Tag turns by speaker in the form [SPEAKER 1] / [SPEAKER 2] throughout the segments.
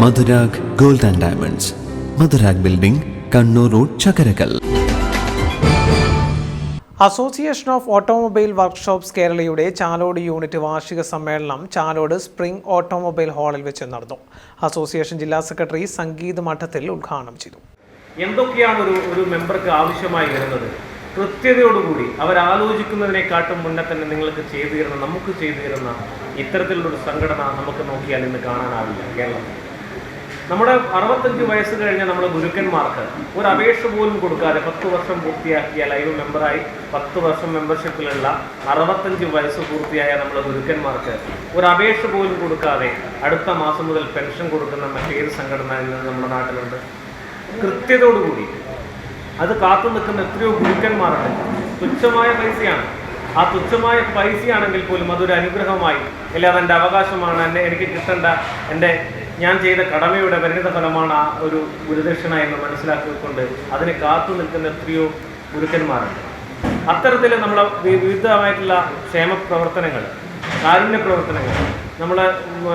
[SPEAKER 1] Madhurag gold and diamonds. Madhurag building Kannur road Chakkarakkal
[SPEAKER 2] association of automobile workshops കേരളയുടെ Chalode unit വാർഷിക സമ്മേളനം Chalode spring automobile ഹാളിൽ വെച്ച് നടന്നു. അസോസിയേഷൻ ജില്ലാ സെക്രട്ടറി സംഗീത് മഠത്തിൽ ഉദ്ഘാടനം ചെയ്തു.
[SPEAKER 3] എന്തൊക്കെയാണ് ഒരു ഒരു മെമ്പർക്ക് ആവശ്യമായി വരുന്നത്? കൃത്യതയോടുകൂടി അവരാലോചിക്കുന്നതിനെക്കാട്ടും മുന്നേ തന്നെ നിങ്ങൾക്ക് ചെയ്തു തരുന്ന നമുക്ക് ചെയ്തു തരുന്ന ഇത്തരത്തിലുള്ളൊരു സംഘടന നമുക്ക് നോക്കിയാൽ ഇന്ന് കാണാനാവില്ല കേരളത്തിൽ. നമ്മുടെ അറുപത്തഞ്ച് വയസ്സ് കഴിഞ്ഞ നമ്മുടെ ഗുരുക്കന്മാർക്ക് ഒരു അപേക്ഷ പോലും കൊടുക്കാതെ പത്ത് വർഷം പൂർത്തിയാക്കിയ ലൈവ് മെമ്പറായി പത്ത് വർഷം മെമ്പർഷിപ്പിലുള്ള അറുപത്തഞ്ച് വയസ്സ് പൂർത്തിയായ നമ്മുടെ ഗുരുക്കന്മാർക്ക് ഒരു അപേക്ഷ പോലും കൊടുക്കാതെ അടുത്ത മാസം മുതൽ പെൻഷൻ കൊടുക്കുന്ന മറ്റേത് സംഘടന നമ്മുടെ നാട്ടിലുണ്ട്. കൃത്യതയോടുകൂടി അത് കാത്തു നിൽക്കുന്ന എത്രയോ ഗുരുക്കന്മാരുണ്ട്. തുച്ഛമായ പൈസയാണ്. ആ തുച്ഛമായ പൈസയാണെങ്കിൽ പോലും അതൊരു അനുഗ്രഹമായി. അല്ലാതെ എന്റെ അവകാശമാണ് എന്നെ എനിക്ക് കിട്ടേണ്ട എന്റെ ഞാൻ ചെയ്ത കടമയുടെ പരിണിത ഫലമാണ് ആ ഒരു ഗുരുദക്ഷിണ എന്ന് മനസ്സിലാക്കിക്കൊണ്ട് അതിനെ കാത്തു നിൽക്കുന്ന എത്രയോ ഗുരുക്കന്മാരുണ്ട്. അത്തരത്തിൽ നമ്മൾ വിവിധമായിട്ടുള്ള ക്ഷേമ പ്രവർത്തനങ്ങൾ കാരുണ്യ പ്രവർത്തനങ്ങൾ നമ്മളെ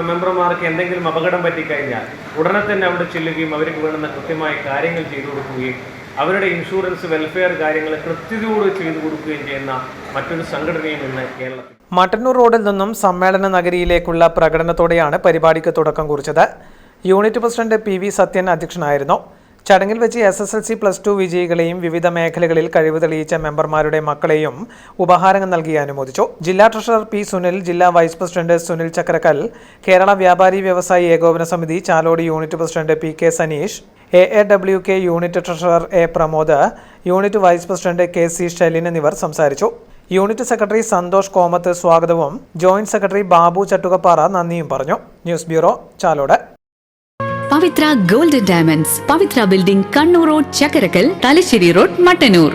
[SPEAKER 3] മെമ്പർമാർക്ക് എന്തെങ്കിലും അപകടം പറ്റിക്കഴിഞ്ഞാൽ ഉടനെ തന്നെ അവിടെ ചെല്ലുകയും അവർക്ക് വേണ്ടുന്ന കൃത്യമായ കാര്യങ്ങൾ ചെയ്തു കൊടുക്കുകയും അവരുടെ ഇൻഷുറൻസ് വെൽഫെയർ കാര്യങ്ങൾ കൃത്യതയോട് ചെയ്തു കൊടുക്കുകയും ചെയ്യുന്ന മറ്റൊരു സംഘടനയും ഇന്ന് കേരളത്തിൽ.
[SPEAKER 2] മട്ടന്നൂർ റോഡിൽ നിന്നും സമ്മേളന നഗരിയിലേക്കുള്ള പ്രകടനത്തോടെയാണ് പരിപാടിക്ക് തുടക്കം കുറിച്ചത്. Unit president P V Sathyan അധ്യക്ഷനായിരുന്നു. ചടങ്ങിൽ വെച്ച് S S L C plus two വിജയികളെയും വിവിധ മേഖലകളിൽ കഴിവ് തെളിയിച്ച മെമ്പർമാരുടെ മക്കളെയും ഉപഹാരങ്ങൾ നൽകി അനുമോദിച്ചു. ജില്ലാ ട്രഷറർ പി സുനിൽ ജില്ലാ vice president Sunil Chakrakkal Kerala Vyapari Vyavasayi Ekopana Samithi Chalode unit president P K Saneesh A A W K unit treasurer A Pramod unit vice president K C Shelin എന്നിവർ സംസാരിച്ചു. Unit secretary Santhosh Komath സ്വാഗതവും joint secretary Babu Chattukappara നന്ദിയും പറഞ്ഞു. News bureau Chalode.
[SPEAKER 4] Pavithra golden diamonds Pavithra building Kannur road Chakkarakkal Thalassery road Mattannur.